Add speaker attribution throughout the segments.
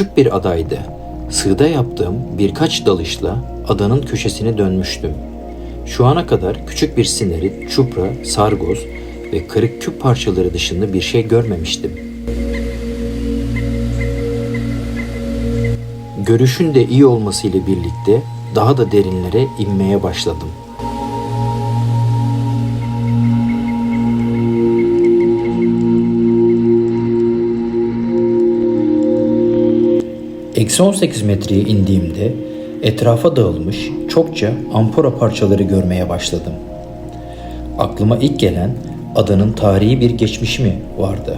Speaker 1: Küçük bir adaydı. Sığda yaptığım birkaç dalışla adanın köşesine dönmüştüm. Şu ana kadar küçük bir sinerit, çupra, sargoz ve kırık küp parçaları dışında bir şey görmemiştim. Görüşün de iyi olmasıyla birlikte daha da derinlere inmeye başladım. Eksi 18 metreye indiğimde etrafa dağılmış çokça ampora parçaları görmeye başladım. Aklıma ilk gelen adanın tarihi bir geçmişi mi vardı?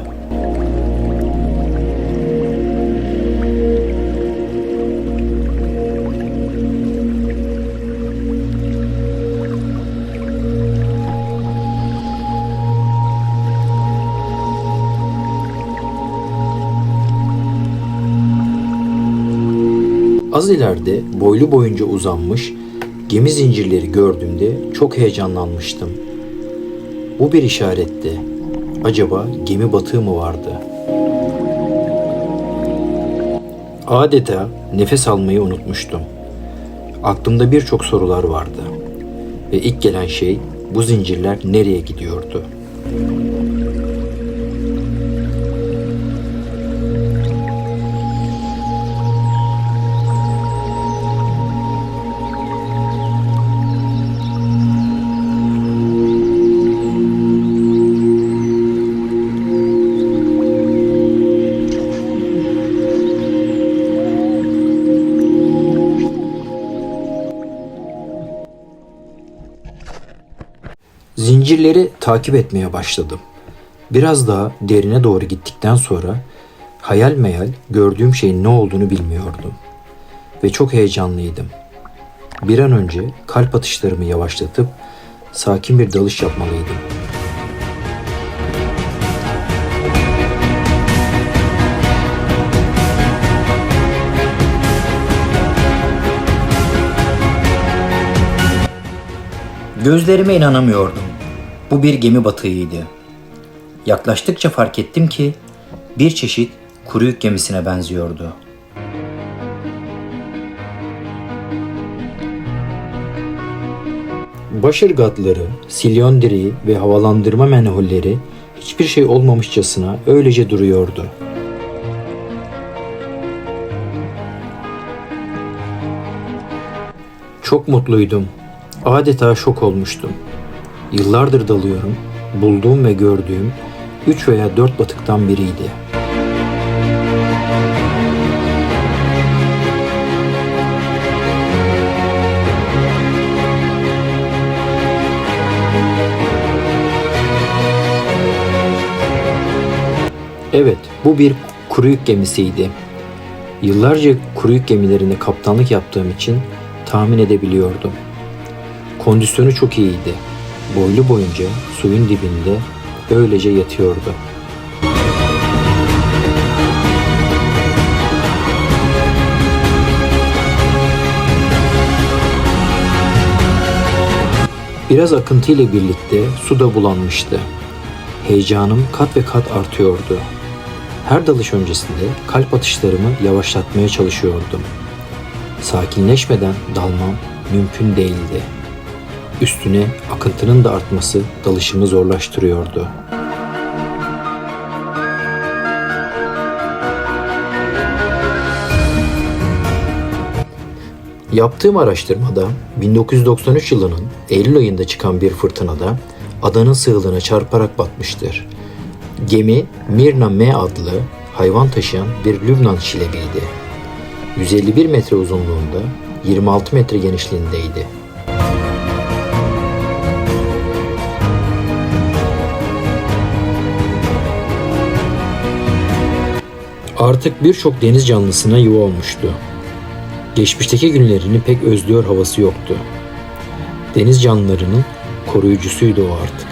Speaker 1: Az ileride boylu boyunca uzanmış gemi zincirleri gördüğümde çok heyecanlanmıştım. Bu bir işaretti. Acaba gemi batığı mı vardı? Adeta nefes almayı unutmuştum. Aklımda birçok sorular vardı. Ve ilk gelen şey bu zincirler nereye gidiyordu? Zincirleri takip etmeye başladım. Biraz daha derine doğru gittikten sonra hayal meyal gördüğüm şeyin ne olduğunu bilmiyordum. Ve çok heyecanlıydım. Bir an önce kalp atışlarımı yavaşlatıp sakin bir dalış yapmalıydım. Gözlerime inanamıyordum. Bu bir gemi batığıydı. Yaklaştıkça fark ettim ki bir çeşit kuru yük gemisine benziyordu. Başırgatları, silyon ve havalandırma menholleri hiçbir şey olmamışçasına öylece duruyordu. Çok mutluydum. Adeta şok olmuştum. Yıllardır dalıyorum. Bulduğum ve gördüğüm üç veya dört batıktan biriydi. Evet, bu bir kuru yük gemisiydi. Yıllarca kuru yük gemilerine kaptanlık yaptığım için tahmin edebiliyordum. Kondisyonu çok iyiydi. Boylu boyunca suyun dibinde öylece yatıyordu. Biraz akıntı ile birlikte su da bulanmıştı. Heyecanım kat ve kat artıyordu. Her dalış öncesinde kalp atışlarımı yavaşlatmaya çalışıyordum. Sakinleşmeden dalmam mümkün değildi. Üstüne akıntının da artması dalışımı zorlaştırıyordu. Yaptığım araştırmada 1993 yılının Eylül ayında çıkan bir fırtınada adanın sığılığına çarparak batmıştır. Gemi Mirna M adlı hayvan taşıyan bir Lübnan şilebiydi. 151 metre uzunluğunda, 26 metre genişliğindeydi. Artık birçok deniz canlısına yuva olmuştu. Geçmişteki günlerini pek özlüyor havası yoktu. Deniz canlılarının koruyucusuydu o artık.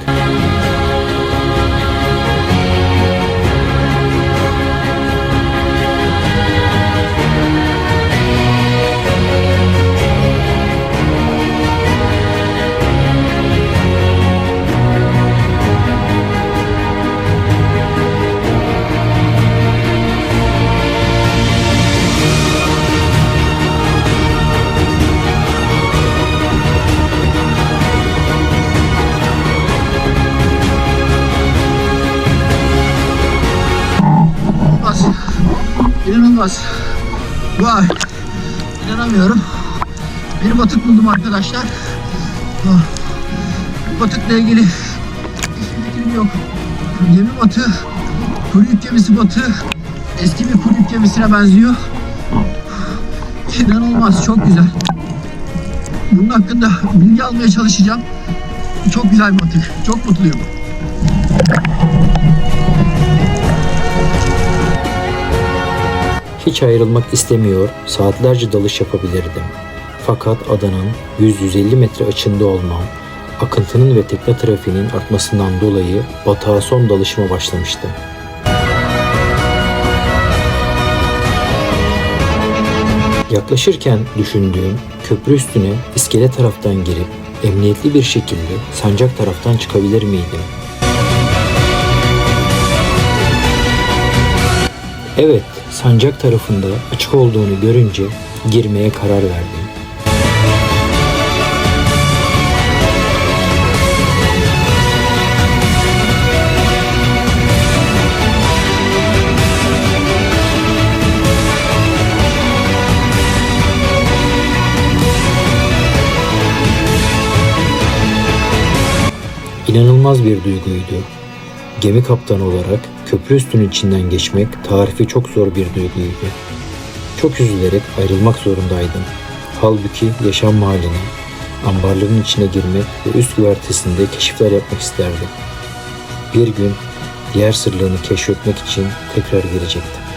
Speaker 2: İnanamıyorum. Bir batık buldum arkadaşlar. Ah. Bu batıkla ilgili hiçbir fikrim yok. Gemi batı. Kuru gemisi batı. Eski bir kuru yük gemisine benziyor. İnanılmaz. Çok güzel. Bunun hakkında bilgi almaya çalışacağım. Çok güzel bir batık. Çok mutluyum.
Speaker 1: Hiç ayrılmak istemiyor, saatlerce dalış yapabilirdim. Fakat adanın 100-150 metre açında olmam, akıntının ve tekne trafiğinin artmasından dolayı batağa son dalışıma başlamıştım. Yaklaşırken düşündüğüm köprü üstüne iskele taraftan girip emniyetli bir şekilde sancak taraftan çıkabilir miydim? Evet, sancak tarafında açık olduğunu görünce girmeye karar verdim. İnanılmaz bir duyguydu. Gemi kaptanı olarak köprü üstünün içinden geçmek tarifi çok zor bir duyguydu. Çok üzülerek ayrılmak zorundaydım. Halbuki yaşam halini, ambarların içine girmek ve üst güvertesinde keşifler yapmak isterdim. Bir gün diğer sırlarını keşfetmek için tekrar gelecektim.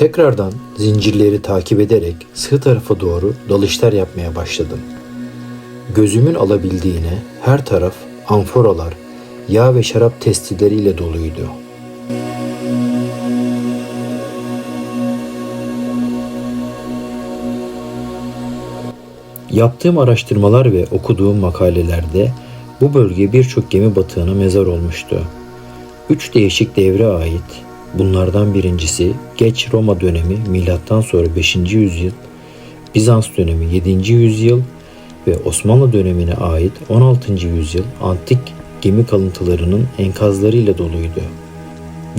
Speaker 1: Tekrardan zincirleri takip ederek sığ tarafa doğru dalışlar yapmaya başladım. Gözümün alabildiğine her taraf amforalar, yağ ve şarap testileriyle doluydu. Yaptığım araştırmalar ve okuduğum makalelerde bu bölge birçok gemi batığına mezar olmuştu. Üç değişik devre ait Bunlardan birincisi geç Roma dönemi milattan sonra 5. yüzyıl, Bizans dönemi 7. yüzyıl ve Osmanlı dönemine ait 16. yüzyıl antik gemi kalıntılarının enkazlarıyla doluydu.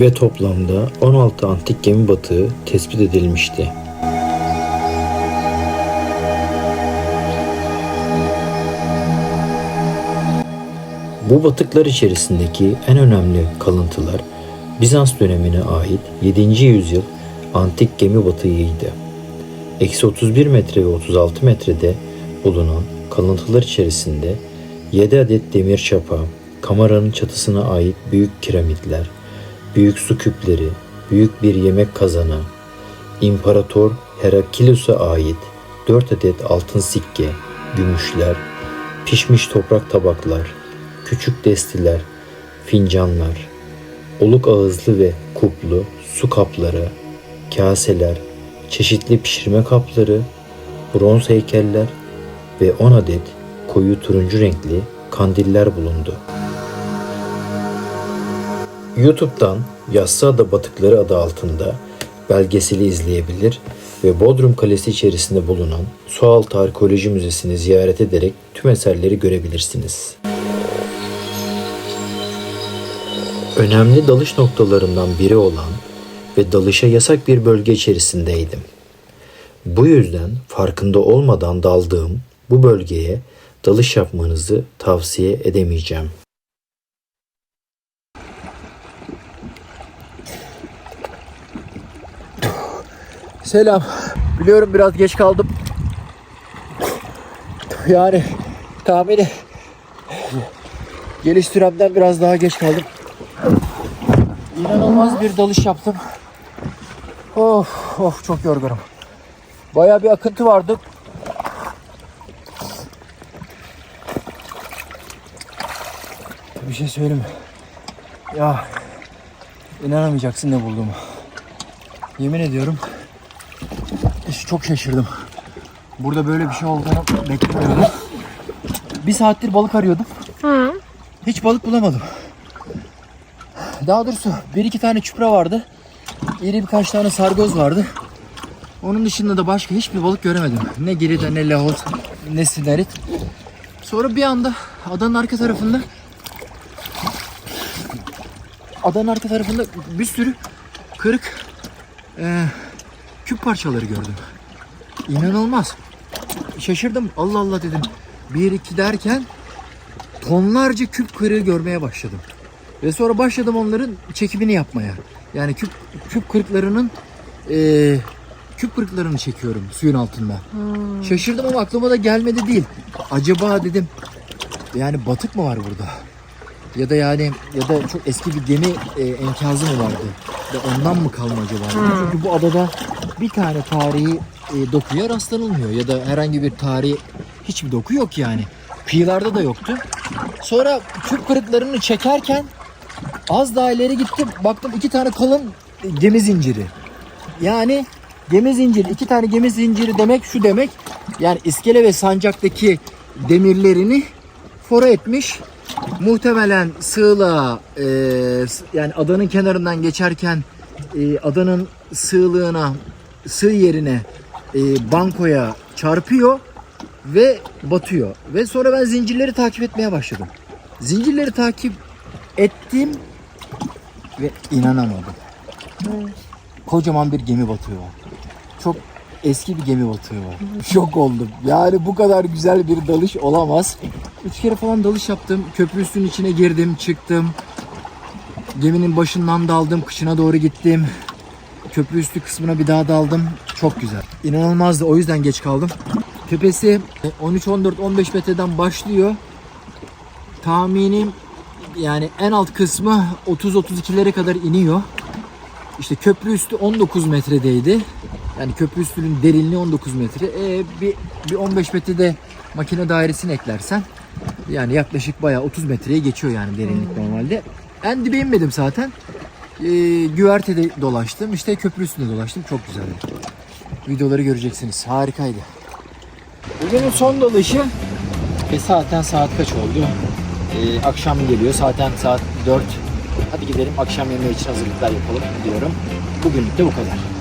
Speaker 1: Ve toplamda 16 antik gemi batığı tespit edilmişti. Bu batıklar içerisindeki en önemli kalıntılar Bizans dönemine ait 7. yüzyıl antik gemi batığıydı. Eksi 31 metre ve 36 metrede bulunan kalıntılar içerisinde 7 adet demir çapa, kameranın çatısına ait büyük kiramitler, büyük su küpleri, büyük bir yemek kazanı, İmparator Heraklius'a ait 4 adet altın sikke, gümüşler, pişmiş toprak tabaklar, küçük destiler, fincanlar, oluk ağızlı ve kuplu su kapları, kaseler, çeşitli pişirme kapları, bronz heykeller ve 10 adet koyu turuncu renkli kandiller bulundu. YouTube'dan Yassıada Batıkları adı altında belgeseli izleyebilir ve Bodrum Kalesi içerisinde bulunan Sualtı Arkeoloji Müzesi'ni ziyaret ederek tüm eserleri görebilirsiniz. Önemli dalış noktalarından biri olan ve dalışa yasak bir bölge içerisindeydim. Bu yüzden farkında olmadan daldığım bu bölgeye dalış yapmanızı tavsiye edemeyeceğim.
Speaker 2: Selam. Biliyorum biraz geç kaldım. Yani tahmini geliş süremden biraz daha geç kaldım. İnanılmaz bir dalış yaptım. Of of çok yorgunum. Bayağı bir akıntı vardı. Bir şey söyleyeyim mi? Ya inanamayacaksın ne bulduğumu.
Speaker 1: Yemin ediyorum çok şaşırdım. Burada böyle bir şey olduğunu beklemiyordum. Bir saattir balık arıyordum. Hiç balık bulamadım. Daha doğrusu bir iki tane çupra vardı. İri birkaç tane sargoz vardı. Onun dışında da başka hiçbir balık göremedim. Ne geride ne lahot ne sinerit. Sonra bir anda adanın arka tarafında adanın arka tarafında bir sürü kırık eee, küp parçaları gördüm. İnanılmaz. Şaşırdım. Allah Allah dedim. Bir iki derken tonlarca küp kırığı görmeye başladım. Ve sonra başladım onların çekimini yapmaya. Yani küp, küp kırıklarının eee, küp kırıklarını çekiyorum suyun altında. Şaşırdım ama aklıma da gelmedi değil. Acaba dedim yani batık mı var burada? Ya da yani ya da çok eski bir gemi e, enkazı mı vardı? Ve ondan mı kalma acaba? dedim. Çünkü bu adada bir tane tarihi e, dokuya rastlanılmıyor ya da herhangi bir tarihi hiçbir doku yok yani. Kıyılarda da yoktu. Sonra küp kırıklarını çekerken az daha ileri gittim. Baktım iki tane kalın gemi zinciri. Yani gemi zinciri, iki tane gemi zinciri demek şu demek. Yani iskele ve sancaktaki demirlerini fora etmiş. Muhtemelen sığla e, yani adanın kenarından geçerken e, adanın sığlığına, sığ yerine e, bankoya çarpıyor ve batıyor. Ve sonra ben zincirleri takip etmeye başladım. Zincirleri takip ettim ve inanamadım. Kocaman bir gemi batığı var. Çok eski bir gemi batığı var. Şok oldum. Yani bu kadar güzel bir dalış olamaz. Üç kere falan dalış yaptım. Köprü üstünün içine girdim, çıktım. Geminin başından daldım, kışına doğru gittim. Köprü üstü kısmına bir daha daldım. Çok güzel. İnanılmazdı. O yüzden geç kaldım. Tepesi 13, 14, 15 metreden başlıyor. Tahminim yani en alt kısmı 30-32'lere kadar iniyor. İşte köprü üstü 19 metredeydi. Yani köprü üstünün derinliği 19 metre. E, bir, bir 15 metrede makine dairesini eklersen yani yaklaşık bayağı 30 metreye geçiyor yani derinlik normalde. En dibe inmedim zaten. E, güvertede dolaştım. İşte köprü üstünde dolaştım. Çok güzeldi. Videoları göreceksiniz. Harikaydı. Bugünün son dalışı e, zaten saat kaç oldu? E, akşam geliyor. Zaten saat 4. Hadi gidelim akşam yemeği için hazırlıklar yapalım diyorum. Bugünlük de bu kadar.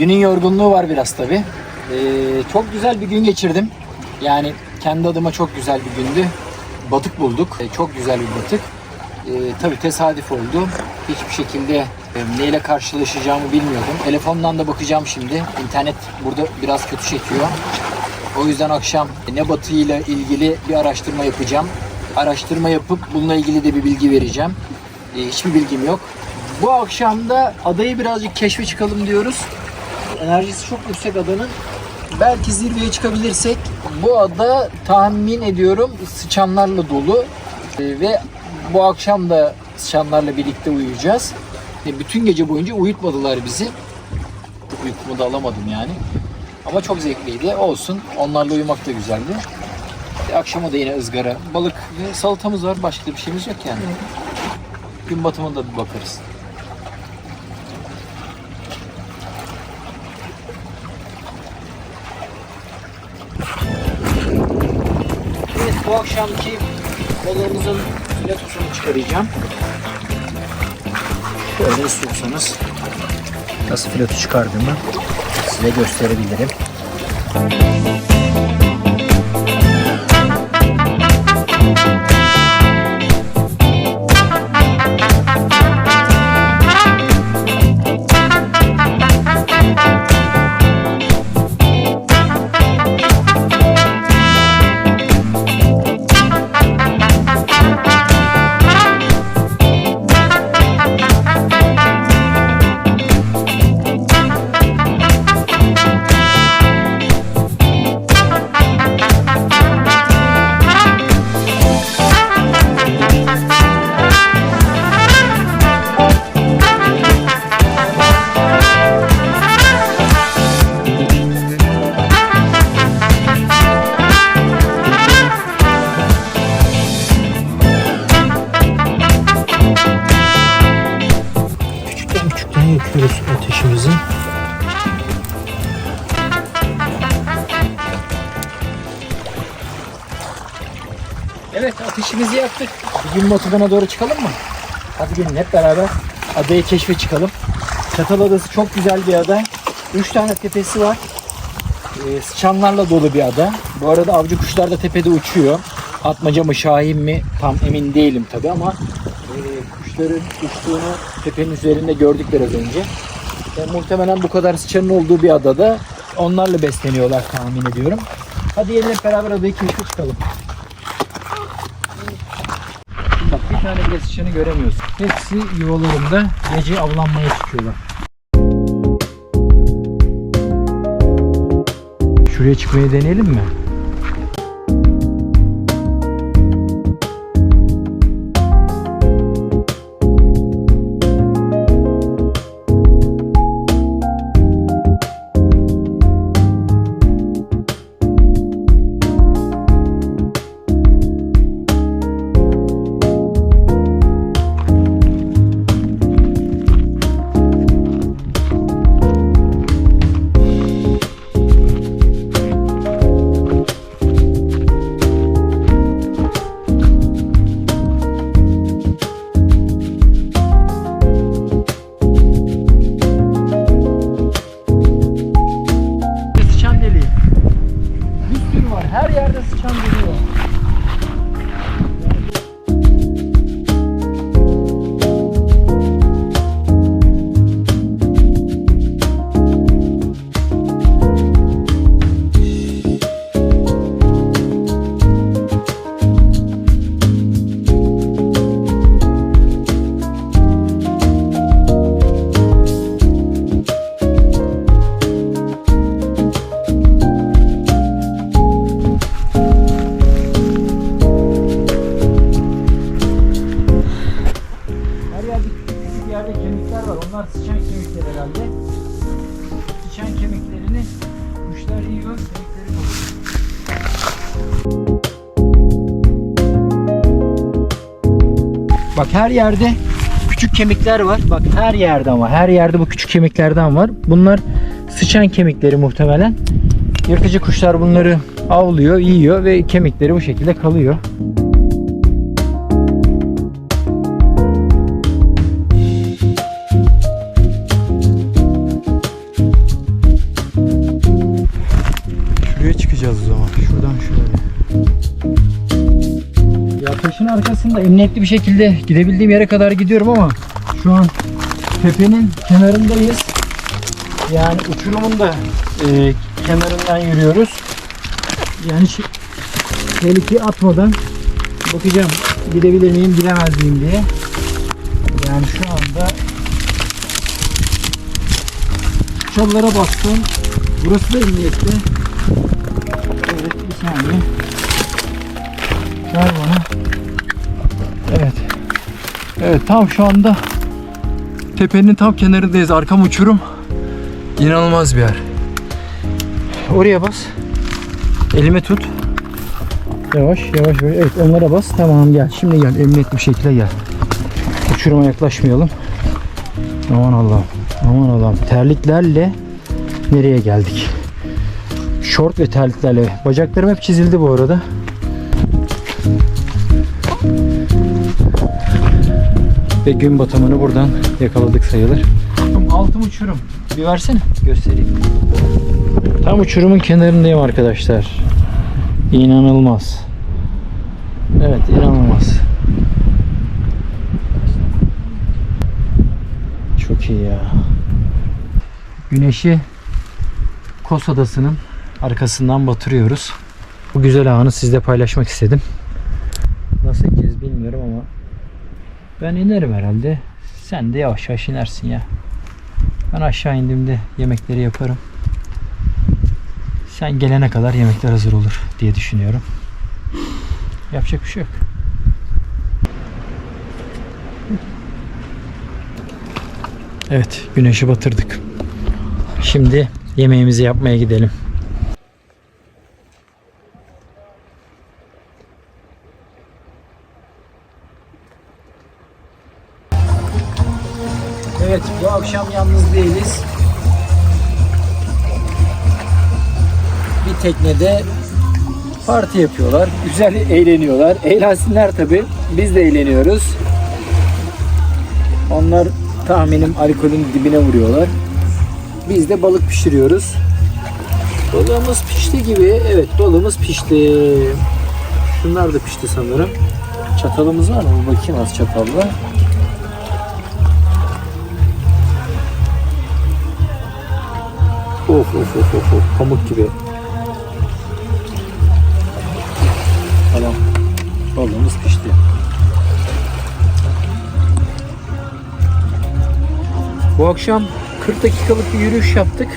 Speaker 1: Günün yorgunluğu var biraz tabi. Ee, çok güzel bir gün geçirdim. Yani kendi adıma çok güzel bir gündü. Batık bulduk. Ee, çok güzel bir batık. Ee, tabi tesadüf oldu. Hiçbir şekilde e, neyle karşılaşacağımı bilmiyordum. Telefondan da bakacağım şimdi. İnternet burada biraz kötü çekiyor. O yüzden akşam ne batıyla ilgili bir araştırma yapacağım. Araştırma yapıp bununla ilgili de bir bilgi vereceğim. Ee, hiçbir bilgim yok. Bu akşam da adayı birazcık keşfe çıkalım diyoruz. Enerjisi çok yüksek adanın. Belki zirveye çıkabilirsek bu ada tahmin ediyorum sıçanlarla dolu. Ee, ve bu akşam da sıçanlarla birlikte uyuyacağız. Ee, bütün gece boyunca uyutmadılar bizi. Uykumu da alamadım yani. Ama çok zevkliydi. Olsun. Onlarla uyumak da güzeldi. E, akşama da yine ızgara, balık ve salatamız var. Başka bir şeyimiz yok yani. Gün batımında da bir bakarız. Bu akşamki balığımızın filetosunu çıkaracağım. Böyle istiyorsanız nasıl fileto çıkardığımı size gösterebilirim.
Speaker 3: yakıyoruz
Speaker 1: Bir gün batımına doğru çıkalım mı? Hadi gelin hep beraber adayı keşfe çıkalım. Çatal Adası çok güzel bir ada. Üç tane tepesi var. Ee, sıçanlarla dolu bir ada. Bu arada avcı kuşlar da tepede uçuyor. Atmaca mı şahin mi tam emin değilim tabi ama e, kuşların uçtuğunu tepenin üzerinde gördük biraz önce. E, muhtemelen bu kadar sıçanın olduğu bir adada onlarla besleniyorlar tahmin ediyorum. Hadi gelin beraber adayı keşfe çıkalım. Bak bir tane bile sıçanı göremiyorsun. Hepsi yuvalarında gece avlanmaya çıkıyorlar. Şuraya çıkmayı deneyelim mi? Her yerde küçük kemikler var. Bak her yerde ama her yerde bu küçük kemiklerden var. Bunlar sıçan kemikleri muhtemelen. Yırtıcı kuşlar bunları avlıyor, yiyor ve kemikleri bu şekilde kalıyor. Arkasında emniyetli bir şekilde gidebildiğim yere kadar gidiyorum ama şu an tepenin kenarındayız. Yani uçurumun da e, kenarından yürüyoruz. Yani şu tehlikeye atmadan bakacağım gidebilir miyim gidemez miyim diye. Yani şu anda çalılara bastım. Burası da emniyetli. Evet bir saniye. Ver bana. Evet. Evet tam şu anda tepenin tam kenarındayız. Arkam uçurum. İnanılmaz bir yer. Oraya bas. Elime tut. Yavaş yavaş yavaş. Evet onlara bas. Tamam gel. Şimdi gel. Emniyetli bir şekilde gel. Uçuruma yaklaşmayalım. Aman Allah'ım. Aman Allah'ım. Terliklerle nereye geldik? Şort ve terliklerle. Bacaklarım hep çizildi bu arada. Ve gün batımını buradan yakaladık sayılır. Altım uçurum. Bir versene. Göstereyim. Tam uçurumun kenarındayım arkadaşlar. İnanılmaz. Evet inanılmaz. Çok iyi ya. Güneşi Kos Adası'nın arkasından batırıyoruz. Bu güzel anı sizle paylaşmak istedim. Nasıl ineceğiz bilmiyorum ama ben inerim herhalde. Sen de yavaş yavaş inersin ya. Ben aşağı indiğimde yemekleri yaparım. Sen gelene kadar yemekler hazır olur diye düşünüyorum. Yapacak bir şey yok. Evet, güneşi batırdık. Şimdi yemeğimizi yapmaya gidelim. Teknede parti yapıyorlar. Güzel eğleniyorlar. Eğlensinler tabi. Biz de eğleniyoruz. Onlar tahminim alkolün dibine vuruyorlar. Biz de balık pişiriyoruz. Balığımız pişti gibi. Evet balığımız pişti. Şunlar da pişti sanırım. Çatalımız var mı? Bakayım az çatalla. Of of of of of pamuk gibi. Balığımız pişti. Bu akşam 40 dakikalık bir yürüyüş yaptık.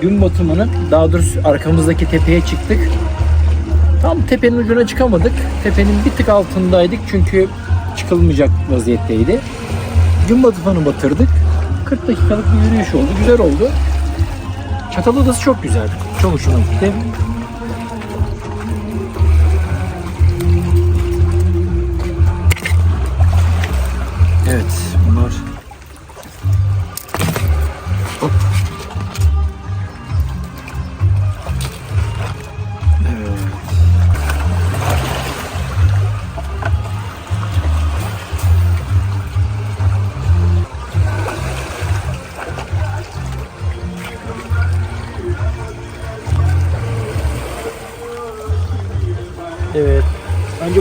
Speaker 1: Gün batımının daha doğrusu arkamızdaki tepeye çıktık. Tam tepenin ucuna çıkamadık. Tepenin bir tık altındaydık çünkü çıkılmayacak vaziyetteydi. Gün batımını batırdık. 40 dakikalık bir yürüyüş oldu. Güzel oldu. Çatal Adası çok güzel. Çok hoşuma gitti.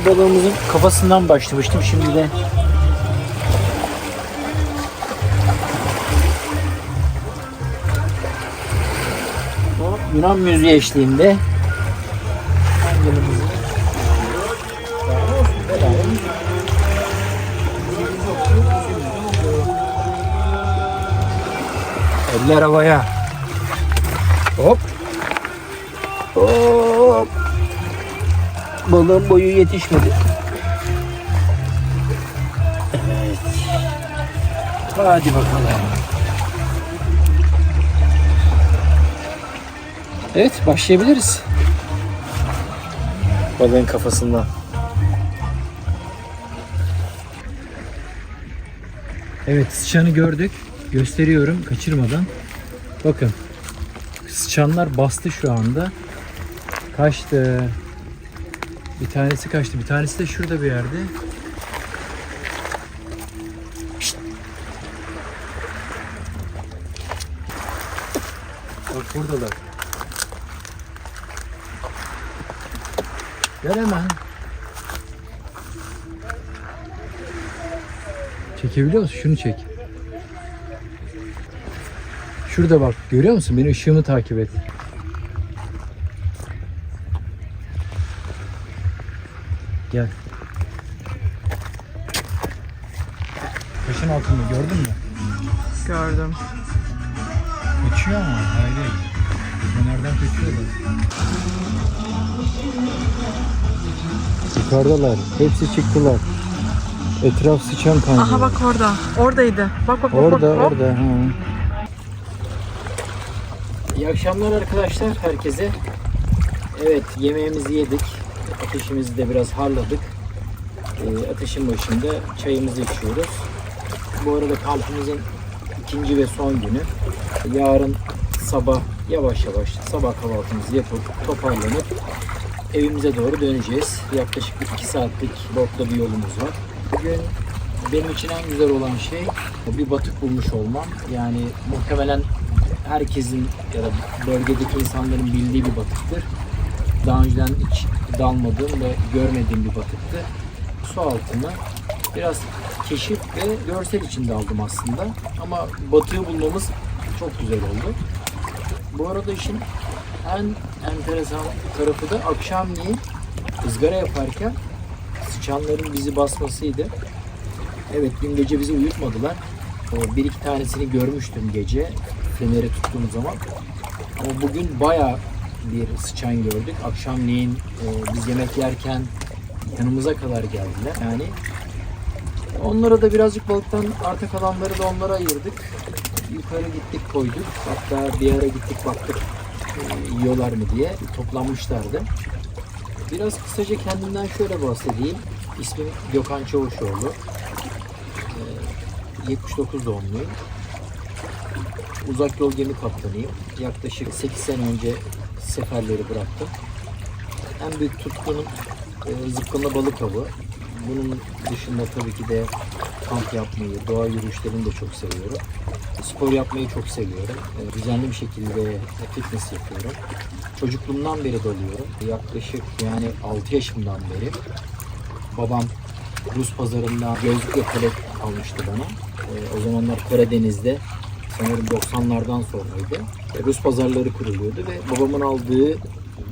Speaker 1: Balığımızın kafasından başlamıştım. Şimdi de Yunan müziği eşliğinde Eller havaya. Balığın boyu yetişmedi. Evet. Hadi bakalım. Evet başlayabiliriz. Balığın kafasından. Evet sıçanı gördük. Gösteriyorum kaçırmadan. Bakın. Sıçanlar bastı şu anda. Kaçtı. Bir tanesi kaçtı. Bir tanesi de şurada bir yerde. Bak buradalar. Gel hemen. Çekebiliyor musun? Şunu çek. Şurada bak. Görüyor musun? Benim ışığımı takip et. Gel. Taşın altında gördün mü?
Speaker 4: Gördüm.
Speaker 1: Kaçıyor ama hayret. Fenerden kaçıyorlar. Yukarıdalar. Hepsi çıktılar. Etraf sıçan kaynıyor.
Speaker 4: Aha bak orada. Oradaydı. Bak bak bak.
Speaker 1: Orada
Speaker 4: bak.
Speaker 1: Orada. Ha. İyi akşamlar arkadaşlar herkese. Evet yemeğimizi yedik. Ateşimizi de biraz harladık. Ee, ateşin başında çayımızı içiyoruz. Bu arada kampımızın ikinci ve son günü. Yarın sabah yavaş yavaş sabah kahvaltımızı yapıp toparlanıp evimize doğru döneceğiz. Yaklaşık bir iki saatlik botla bir yolumuz var. Bugün benim için en güzel olan şey bir batık bulmuş olmam. Yani muhtemelen herkesin ya da bölgedeki insanların bildiği bir batıktır. Daha önceden hiç dalmadığım ve görmediğim bir batıktı. Su altına biraz keşif ve görsel için daldım aslında. Ama batığı bulmamız çok güzel oldu. Bu arada işin en enteresan tarafı da akşamleyin ızgara yaparken sıçanların bizi basmasıydı. Evet dün gece bizi uyutmadılar. Bir iki tanesini görmüştüm gece feneri tuttuğum zaman. Ama bugün baya bir sıçan gördük. Akşamleyin e, biz yemek yerken yanımıza kadar geldiler. Yani onlara da birazcık balıktan arta kalanları da onlara ayırdık. Yukarı gittik koyduk. Hatta bir ara gittik baktık e, yiyorlar mı diye toplanmışlardı. Biraz kısaca kendimden şöyle bahsedeyim. İsmim Gökhan Çavuşoğlu. Ee, 79 doğumluyum. Uzak yol gemi kaptanıyım. Yaklaşık 8 sene önce seferleri bıraktım. En büyük tutkunum e, zıpkınla balık avı. Bunun dışında tabii ki de kamp yapmayı, doğa yürüyüşlerini de çok seviyorum. Spor yapmayı çok seviyorum. E, düzenli bir şekilde fitness yapıyorum. Çocukluğumdan beri dalıyorum. Yaklaşık yani 6 yaşımdan beri babam Rus pazarından gözlük ve palet almıştı bana. E, o zamanlar Karadeniz'de sanırım 90'lardan sonraydı. E, Rus pazarları kuruluyordu ve babamın aldığı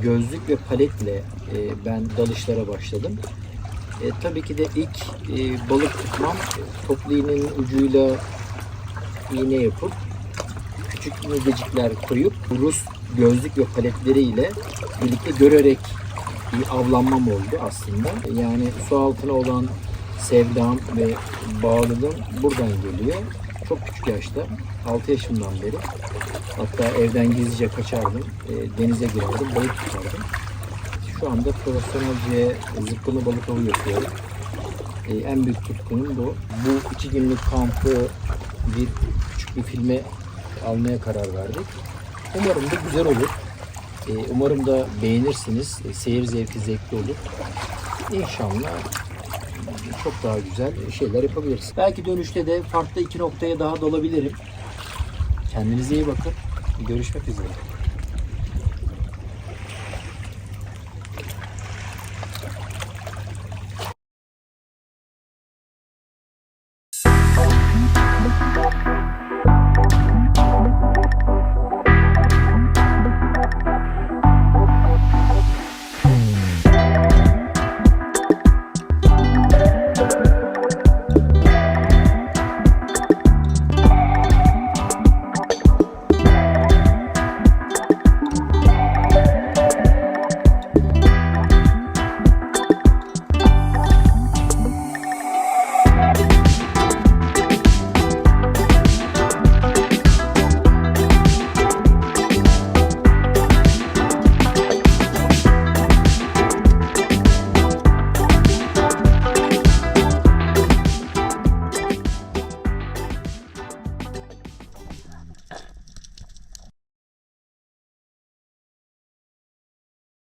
Speaker 1: gözlük ve paletle e, ben dalışlara başladım. E, tabii ki de ilk e, balık tutmam e, toplu iğnenin ucuyla iğne yapıp küçük midecikler koyup Rus gözlük ve paletleriyle birlikte görerek bir avlanmam oldu aslında. Yani su altına olan sevdam ve bağlılığım buradan geliyor. Çok küçük yaşta, 6 yaşımdan beri. Hatta evden gizlice kaçardım, e, denize girerdim, balık tutardım. Şu anda profesyonelce zıpkınlı balık avı yapıyorum. E, en büyük tutkunum bu. Bu iki günlük kampı bir küçük bir filme almaya karar verdik. Umarım da güzel olur. E, umarım da beğenirsiniz. E, seyir zevki zevkli olur. İnşallah çok daha güzel şeyler yapabiliriz. Belki dönüşte de farklı iki noktaya daha dalabilirim. Kendinize iyi bakın. Görüşmek üzere.